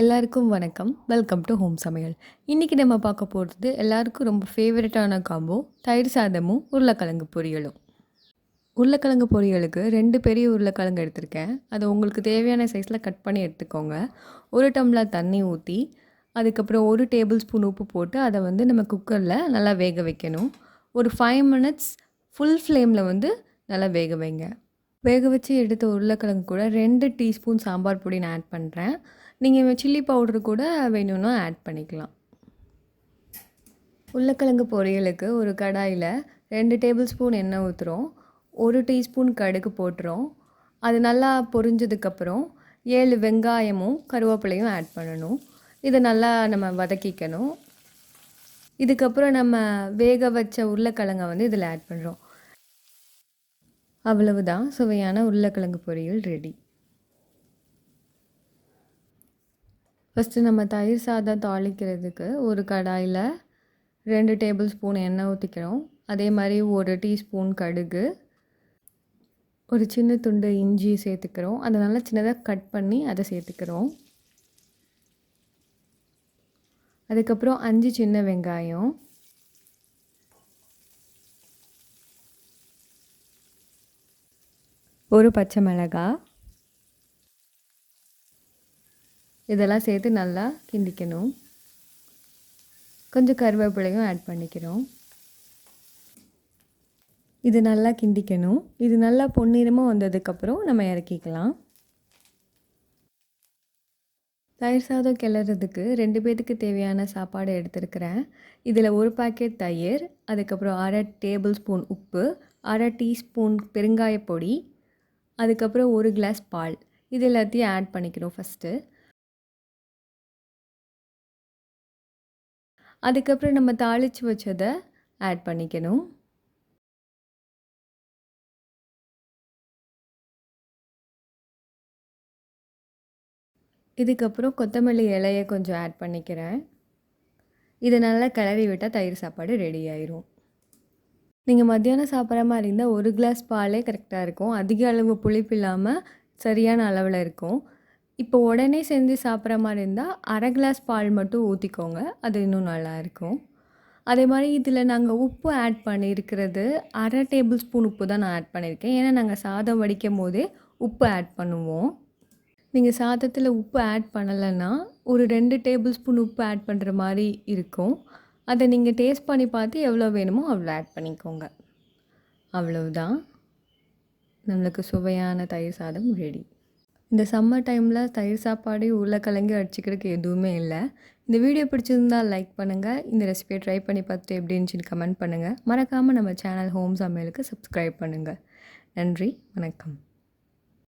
எல்லாருக்கும் வணக்கம். Welcome to home சமையல் இன்றைக்கி நம்ம பார்க்க போகிறது எல்லாருக்கும் ரொம்ப ஃபேவரட்டான காம்போ தயிர் சாதமும் உருளைக்கிழங்கு பொரியலும். உருளைக்கிழங்கு பொரியலுக்கு ரெண்டு பெரிய உருளைக்கிழங்கு எடுத்திருக்கேன். அதை உங்களுக்கு தேவையான சைஸில் கட் பண்ணி எடுத்துக்கோங்க. ஒரு டம்ளர் தண்ணி ஊற்றி அதுக்கப்புறம் ஒரு டேபிள் ஸ்பூன் உப்பு போட்டு அதை வந்து நம்ம குக்கரில் நல்லா வேக வைக்கணும். ஒரு ஃபைவ் மினிட்ஸ் ஃபுல் ஃப்ளேமில் வந்து நல்லா வேக வைங்க. வேக வச்சு எடுத்த உருளைக்கிழங்கு கூட ரெண்டு டீஸ்பூன் சாம்பார் பொடி நான் ஆட் பண்ணுறேன் நீங்கள் சில்லி பவுடர் கூட வேணும்னா ஆட் பண்ணிக்கலாம். உருளைக்கிழங்கு பொரியலுக்கு ஒரு கடாயில் ரெண்டு டேபிள் ஸ்பூன் எண்ணெய் ஊற்றுறோம் ஒரு டீஸ்பூன் கடுகு போட்டுறோம். அது நல்லா பொரிஞ்சதுக்கப்புறம் ஏழு வெங்காயமும் கருவேப்பிலையும் ஆட் பண்ணணும். இதை நல்லா நம்ம வதக்கிக்கணும். இதுக்கப்புறம் நம்ம வேக வச்ச உருளைக்கிழங்கை வந்து இதில் ஆட் பண்ணுறோம் அவ்வளவுதான். சுவையான உருளைக்கிழங்கு பொரியல் ரெடி ஃபஸ்ட்டு நம்ம தயிர் சாதம் தாளிக்கிறதுக்கு ஒரு கடாயில் ரெண்டு டேபிள் ஸ்பூன் எண்ணெய் ஊற்றிக்கிறோம் அதே மாதிரி ஒரு டீஸ்பூன் கடுகு ஒரு சின்ன துண்டு இஞ்சி சேர்த்துக்கிறோம். அதை நல்லா சின்னதாக கட் பண்ணி அதை சேர்த்துக்கிறோம். அதுக்கப்புறம் அஞ்சு சின்ன வெங்காயம் ஒரு பச்சை மிளகாய் இதெல்லாம் சேர்த்து நல்லா கிண்டிக்கணும். கொஞ்சம் கருவேப்பிலையும் ஆட் பண்ணிக்கிறோம். இது நல்லா கிண்டிக்கணும். இது நல்லா பொன்னிறமாக வந்ததுக்கப்புறம் நம்ம இறக்கிக்கலாம். தயிர் சாதம் கிளறதுக்கு ரெண்டு பேத்துக்கு தேவையான சாப்பாடு எடுத்துருக்கிறேன். இதில் ஒரு பாக்கெட் தயிர் அதுக்கப்புறம் அரை டேபிள் ஸ்பூன் உப்பு அரை டீஸ்பூன் பெருங்காய பொடி அதுக்கப்புறம் ஒரு கிளாஸ் பால். இது எல்லாத்தையும் ஆட் பண்ணிக்கணும் ஃபஸ்ட்டு அதுக்கப்புறம் நம்ம தாளித்து வச்சதை ஆட் பண்ணிக்கணும். இதுக்கப்புறம் கொத்தமல்லி இலையை கொஞ்சம் ஆட் பண்ணிக்கிறேன். இதை நல்லா கிளறி விட்டால் தயிர் சாப்பாடு ரெடி ஆயிரும். நீங்கள் மத்தியானம் சாப்பிட்ற மாதிரி இருந்தால் ஒரு கிளாஸ் பாலே கரெக்டாக இருக்கும். அதிக அளவு புளிப்பு இல்லாமல் சரியான அளவில் இருக்கும். இப்போ உடனே செஞ்சு சாப்பிட்ற மாதிரி இருந்தால் அரை கிளாஸ் பால் மட்டும் ஊற்றிக்கோங்க அது இன்னும் நல்லாயிருக்கும் அதே மாதிரி இதில் நாங்கள் உப்பு ஆட் பண்ணியிருக்கிறது அரை டேபிள் ஸ்பூன் உப்பு தான் நான் ஆட் பண்ணியிருக்கேன் ஏன்னா நாங்கள் சாதம் வடிக்கும் போதே உப்பு ஆட் பண்ணுவோம். நீங்கள் சாதத்தில் உப்பு ஆட் பண்ணலைன்னா ஒரு ரெண்டு டேபிள் ஸ்பூன் உப்பு ஆட் பண்ணுற மாதிரி இருக்கும். அதை நீங்கள் டேஸ்ட் பண்ணி பார்த்து எவ்வளோ வேணுமோ அவ்வளோ ஆட் பண்ணிக்கோங்க. அவ்வளவுதான். நம்மளுக்கு சுவையான தயிர் சாதம் ரெடி இந்த சம்மர் டைமில் தயிர் சாப்பாடு உருளைக்கிழங்கு அடிச்சுக்கிறதுக்கு எதுவுமே இல்லை. இந்த வீடியோ பிடிச்சிருந்தால் லைக் பண்ணுங்கள் இந்த ரெசிபியை ட்ரை பண்ணி பார்த்துட்டு எப்படி இருந்துச்சுன்னு கமெண்ட் பண்ணுங்கள் மறக்காமல் நம்ம சேனல் ஹோம் சமையலுக்கு சப்ஸ்கிரைப் பண்ணுங்கள் நன்றி வணக்கம்.